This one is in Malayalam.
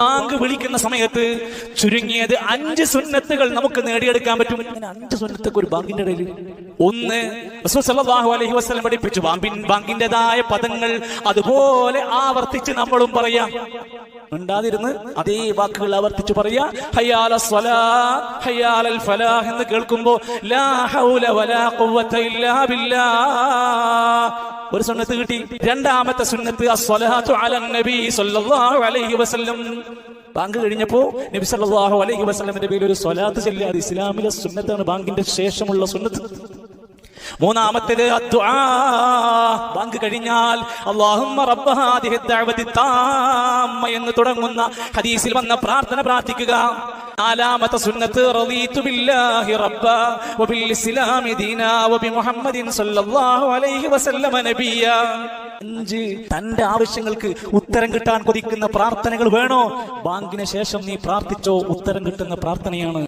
ബാങ്ക് വിളിക്കുന്ന സമയത്ത് ചുരുങ്ങിയത് അഞ്ച് സുന്നത്തുകൾ നമുക്ക് നേടിയെടുക്കാൻ പറ്റും. അഞ്ച് സുന്നത്തൊക്കെ ഒരു ബാങ്കിന്റെ ഇടയിൽ. ഒന്ന് റസൂൽ അലഹി വസ്ലം പഠിപ്പിച്ചു. ബാമ്പിൻ ബാങ്കിന്റേതായ പദങ്ങൾ അതുപോലെ ആവർത്തിച്ച് നമ്മളും പറയാം. ഉണ്ടാതിരുന്ന് അതേ വാക്കുകൾ ആവർത്തിച്ച് പറയാ. ഹയ്യാല സ്വലാ ഹയ്യാലൽ ഫലാഹ് എന്ന് കേൾക്കുമ്പോ ലാ ഹൗല വലാ ഖുവത ഇല്ലാ ബില്ലാഹ് ഒരു സുന്നത്ത് കിട്ടി. രണ്ടാമത്തെ സുന്നത്ത് ബാങ്ക് കഴിഞ്ഞപ്പോ നബി സല്ലല്ലാഹു അലൈഹി വസല്ലമിന്റെ പേരിൽ ഒരു സ്വലാത്ത് ചെല്ലാതെ ഇസ്ലാമിലെ സുന്നത്താണ്. ബാങ്കിന്റെ ശേഷമുള്ള സുന്നത്ത്. മൂന്നാമത്തേത്. ബാങ്ക് കഴിഞ്ഞാൽ എന്ന് തുടങ്ങുന്ന ഹദീസിൽ വന്ന പ്രാർത്ഥന പ്രാർത്ഥിക്കുക. നാലാമത്തെ സുന്നത്ത് റളീതു ബില്ലാഹി റബ്ബ വബിൽ ഇസ്ലാമി ദീനാ വബി മുഹമ്മദിൻ സല്ലല്ലാഹു അലൈഹി വസല്ലമ നബിയ. അഞ്ച് തന്റെ ആവശ്യങ്ങൾക്ക് ഉത്തരം കിട്ടാൻ കൊതിക്കുന്ന പ്രാർത്ഥനകൾ വേണോ? ബാങ്കിന് ശേഷം നീ പ്രാർത്ഥിച്ചോ? ഉത്തരം കിട്ടുന്ന പ്രാർത്ഥനയാണ്.